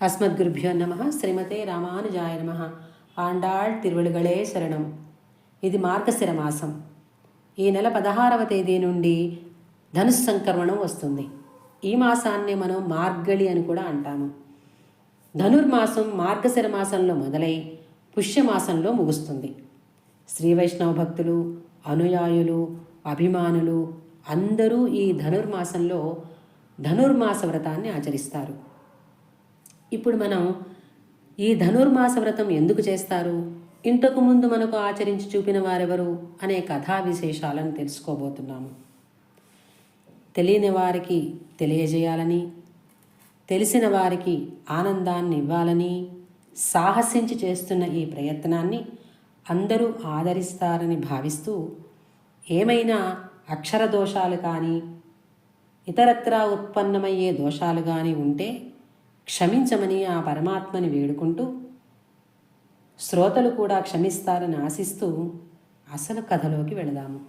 అస్మద్గురుభ్యో నమ శ్రీమతే రామానుజాయ నమ ఆండాళ్ తిరువళుగళే శరణం ఇది మార్గశిర మాసం ఈ నెల పదహారవ తేదీ నుండి ధనుస్ సంక్రమణం వస్తుంది. ఈ మాసాన్ని మనం మార్గళి అని కూడా అంటాము. ధనుర్మాసం మార్గశిర మాసంలో మొదలై పుష్యమాసంలో ముగుస్తుంది. శ్రీ వైష్ణవ భక్తులు అనుయాయులు అభిమానులు అందరూ ఈ ధనుర్మాసంలో ధనుర్మాస వ్రతాన్ని ఆచరిస్తారు. ఇప్పుడు మనం ఈ ధనుర్మాస వ్రతం ఎందుకు చేస్తారు? ఇంతకు ముందు మనకు ఆచరించి చూపిన వారెవరు అనే కథా విశేషాలను తెలుసుకోబోతున్నాము. తెలియని వారికి తెలియజేయాలని తెలిసిన వారికి ఆనందాన్ని ఇవ్వాలని సాహసించి చేస్తున్న ఈ ప్రయత్నాన్ని అందరూ ఆదరిస్తారని భావిస్తూ ఏమైనా అక్షర దోషాలు కానీ ఇతరత్రా ఉత్పన్నమయ్యే దోషాలు కానీ ఉంటే క్షమించమని ఆ పరమాత్మని వేడుకుంటూ శ్రోతలు కూడా క్షమిస్తారని ఆశిస్తూ అసలు కథలోకి వెళదాము.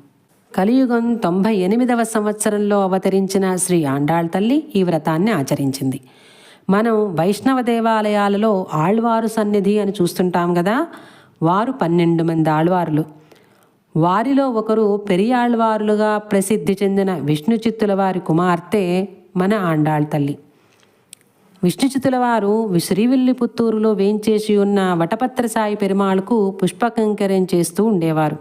కలియుగం తొంభై ఎనిమిదవ సంవత్సరంలో అవతరించిన శ్రీ ఆండాళ్ తల్లి ఈ వ్రతాన్ని ఆచరించింది. మనం వైష్ణవ దేవాలయాలలో ఆళ్వారు సన్నిధి అని చూస్తుంటాం కదా వారు పన్నెండు మంది ఆళ్వారులు. వారిలో ఒకరు పెరియాళ్వారులుగా ప్రసిద్ధి చెందిన విష్ణు చిత్తుల వారి కుమార్తె మన ఆండాళ్ తల్లి. విష్ణుచితుల వారు శ్రీవిల్లిపుత్తూరులో వేయించేసి ఉన్న వటపత్రసాయి పెరుమాళ్కు పుష్పకంకరం చేస్తూ ఉండేవారు.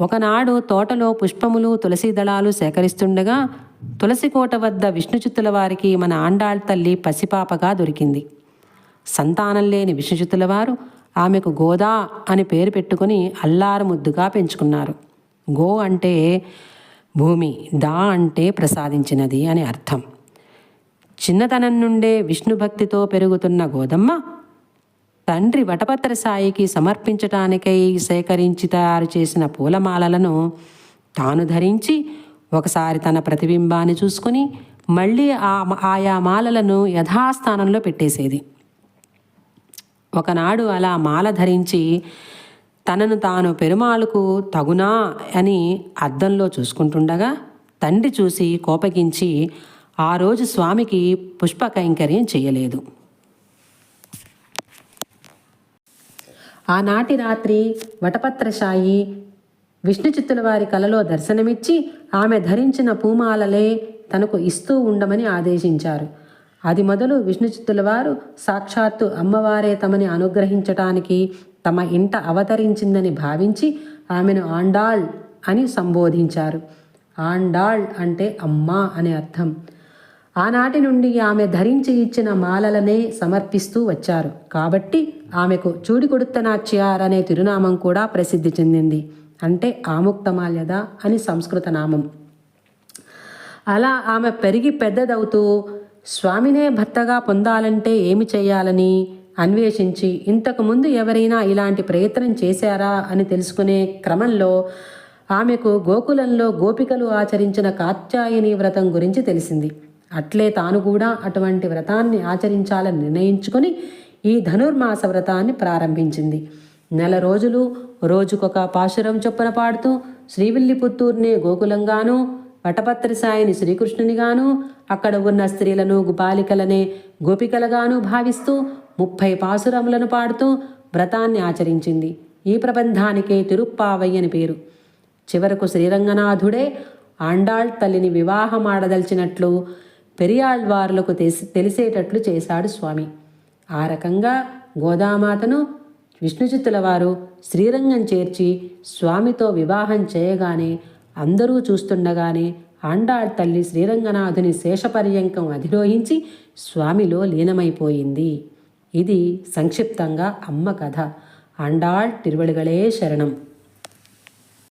ఒకనాడు తోటలో పుష్పములు తులసి దళాలు సేకరిస్తుండగా తులసికోట వద్ద విష్ణుచిత్తుల వారికి మన ఆండాళ్ తల్లి పసిపాపగా దొరికింది. సంతానం లేని విష్ణుచిత్తుల వారు ఆమెకు గోదా అని పేరు పెట్టుకుని అల్లారు ముద్దుగా పెంచుకున్నారు. గో అంటే భూమి దా అంటే ప్రసాదించినది అని అర్థం. చిన్నతనం నుండే విష్ణు భక్తితో పెరుగుతున్న గోదమ్మ తండ్రి వటపత్ర సాయికి సమర్పించటానికై సేకరించి తయారు చేసిన పూలమాలలను తాను ధరించి ఒకసారి తన ప్రతిబింబాన్ని చూసుకుని మళ్ళీ ఆ ఆయా మాలలను యథాస్థానంలో పెట్టేసేది. ఒకనాడు అలా మాల ధరించి తనను తాను పెరుమాళకు తగునా అని అద్దంలో చూసుకుంటుండగా తండ్రి చూసి కోపగించి ఆ రోజు స్వామికి పుష్ప కైంకర్యం చేయలేదు. ఆనాటి రాత్రి వటపత్రశాయి విష్ణుచిత్తుల వారి కలలో దర్శనమిచ్చి ఆమె ధరించిన పూమాలలే తనకు ఇస్తూ ఉండమని ఆదేశించారు. అది మొదలు విష్ణుచిత్తుల వారు సాక్షాత్తు అమ్మవారే తమని అనుగ్రహించటానికి తమ ఇంట అవతరించిందని భావించి ఆమెను ఆండాళ్ అని సంబోధించారు. ఆండాళ్ అంటే అమ్మ అనే అర్థం. ఆనాటి నుండి ఆమె ధరించి ఇచ్చిన మాలలనే సమర్పిస్తూ వచ్చారు. కాబట్టి ఆమెకు చూడికొడుత్తనాచ్యార్ అనే తిరునామం కూడా ప్రసిద్ధి చెందింది. అంటే ఆముక్తమాల్యద అని సంస్కృత నామం. అలా ఆమె పెరిగి పెద్దదవుతూ స్వామినే భర్తగా పొందాలంటే ఏమి చేయాలని అన్వేషించి ఇంతకుముందు ఎవరైనా ఇలాంటి ప్రయత్నం చేశారా అని తెలుసుకునే క్రమంలో ఆమెకు గోకులంలో గోపికలు ఆచరించిన కాత్యాయని వ్రతం గురించి తెలిసింది. అట్లే తాను కూడా అటువంటి వ్రతాన్ని ఆచరించాలని నిర్ణయించుకొని ఈ ధనుర్మాస వ్రతాన్ని ప్రారంభించింది. నెల రోజులు రోజుకొక పాశురం చొప్పున పాడుతూ శ్రీవిల్లిపుత్తూరుని గోకులంగాను వటపత్రి సాయిని శ్రీకృష్ణునిగాను అక్కడ ఉన్న స్త్రీలను బాలికలనే గోపికలుగాను భావిస్తూ ముప్పై పాసురములను పాడుతూ వ్రతాన్ని ఆచరించింది. ఈ ప్రబంధానికే తిరుప్పావయ్యని పేరు. చివరకు శ్రీరంగనాథుడే ఆండాళ్ తల్లిని వివాహమాడదలిచినట్లు పెరియాళ్వార్లకు తెలిసి తెలిసేటట్లు చేశాడు స్వామి. ఆ రకంగా గోదామాతను విష్ణుచిత్తుల వారు శ్రీరంగం చేర్చి స్వామితో వివాహం చేయగానే అందరూ చూస్తుండగానే ఆండాళ్ తల్లి శ్రీరంగనాథుని శేషపర్యంకం అధిరోహించి స్వామిలో లీనమైపోయింది. ఇది సంక్షిప్తంగా అమ్మ కథ. ఆండాళ్ తిరువళిగళే శరణం.